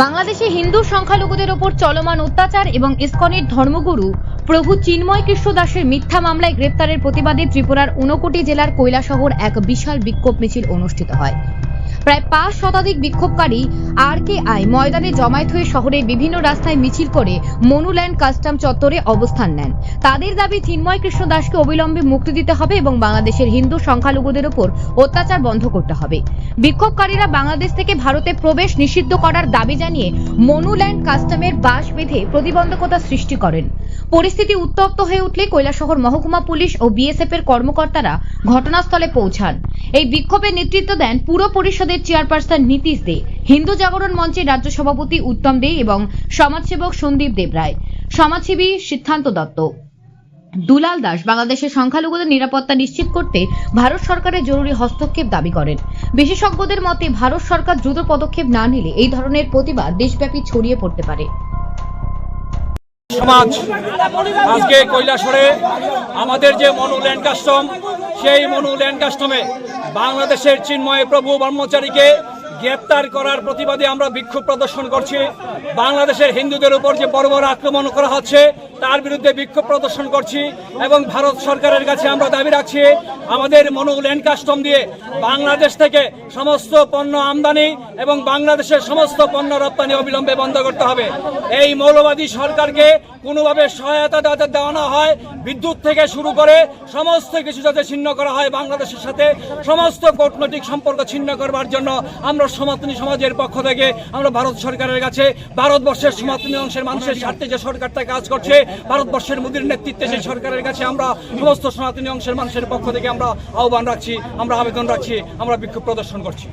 বাংলাদেশে হিন্দু সংখ্যালঘুদের ওপর চলমান অত্যাচার এবং ইসকনের ধর্মগুরু প্রভু চিন্ময় কৃষ্ণ দাসের মিথ্যা মামলায় গ্রেপ্তারের প্রতিবাদে ত্রিপুরার ঊনকোটি জেলার কৈলাসহর এক বিশাল বিক্ষোভ মিছিল অনুষ্ঠিত হয়। প্রায় পাঁচ শতাধিক বিক্ষোভকারী আর কে আই ময়দানে জমায়েত হয়ে শহরের বিভিন্ন রাস্তায় মিছিল করে মনুল্যান্ড কাস্টম চত্বরে অবস্থান নেন। তাদের দাবি চিন্ময় কৃষ্ণ দাসকে অবিলম্বে মুক্তি দিতে হবে এবং বাংলাদেশের হিন্দু সংখ্যালঘুদের ওপর অত্যাচার বন্ধ করতে হবে। বিক্ষোভকারীরা বাংলাদেশ থেকে ভারতে প্রবেশ নিষিদ্ধ করার দাবি জানিয়ে মনুল্যান্ড কাস্টমের বাস বেঁধে প্রতিবন্ধকতা সৃষ্টি করেন। পরিস্থিতি উত্তপ্ত হয়ে উঠলে কৈলাসহর মহকুমা পুলিশ ও বিএসএফ এর কর্মকর্তারা ঘটনাস্থলে পৌঁছান। এই বিক্ষোভের নেতৃত্ব দেন পুর পরিষদের চেয়ারপারসন নীতিশ দে, হিন্দু জাগরণ মঞ্চের রাজ্য সভাপতি উত্তম দে এবং সমাজসেবক সন্দীপ দেবরায় সমাজসেবী সিদ্ধান্ত দত্ত। দুলাল দাস বাংলাদেশের সংখ্যালঘুদের নিরাপত্তা নিশ্চিত করতে ভারত সরকারের জরুরি হস্তক্ষেপ দাবি করেন। বিশেষজ্ঞদের মতে, ভারত সরকার দ্রুত পদক্ষেপ না নিলে এই ধরনের প্রতিবাদ দেশব্যাপী ছড়িয়ে পড়তে পারে। সমাজ। আজকে কৈলাসরে আমাদের যে মনু ল্যান্ডকাস্টম, সেই মনু ল্যান্ড কাস্টমে বাংলাদেশের চিন্ময় প্রভু ব্রহ্মচারীকে গ্রেপ্তার করার প্রতিবাদে আমরা বিক্ষোভ প্রদর্শন করছি। বাংলাদেশের হিন্দুদের উপর যে বড় বড় আক্রমণ করা হচ্ছে, তার বিরুদ্ধে বিক্ষোভ প্রদর্শন করছি এবং ভারত সরকারের কাছে আমরা দাবি রাখছি, আমাদের মনু ল্যান্ড কাস্টম দিয়ে বাংলাদেশ থেকে সমস্ত পণ্য আমদানি এবং বাংলাদেশের সমস্ত পণ্য রপ্তানি অবিলম্বে বন্ধ করতে হবে। এই মৌলবাদী সরকারকে কোনোভাবে সহায়তা যাতে দেওয়া না হয়, বিদ্যুৎ থেকে শুরু করে সমস্ত কিছু যাতে ছিন্ন করা হয় বাংলাদেশের সাথে, সমস্ত কূটনৈতিক সম্পর্ক ছিন্ন করবার জন্য আমরা সনাতনী সমাজের পক্ষ থেকে আমরা ভারত সরকারের কাছে, ভারতবর্ষের সনাতনী অংশের মানুষের স্বার্থে যে সরকারটা কাজ করছে, ভারতবর্ষের মোদীর নেতৃত্বে সেই সরকারের কাছে আমরা সমস্ত সনাতনী অংশের মানুষের পক্ষ থেকে আমরা আহ্বান রাখছি, আমরা আবেদন রাখছি, আমরা বিক্ষোভ প্রদর্শন করছি।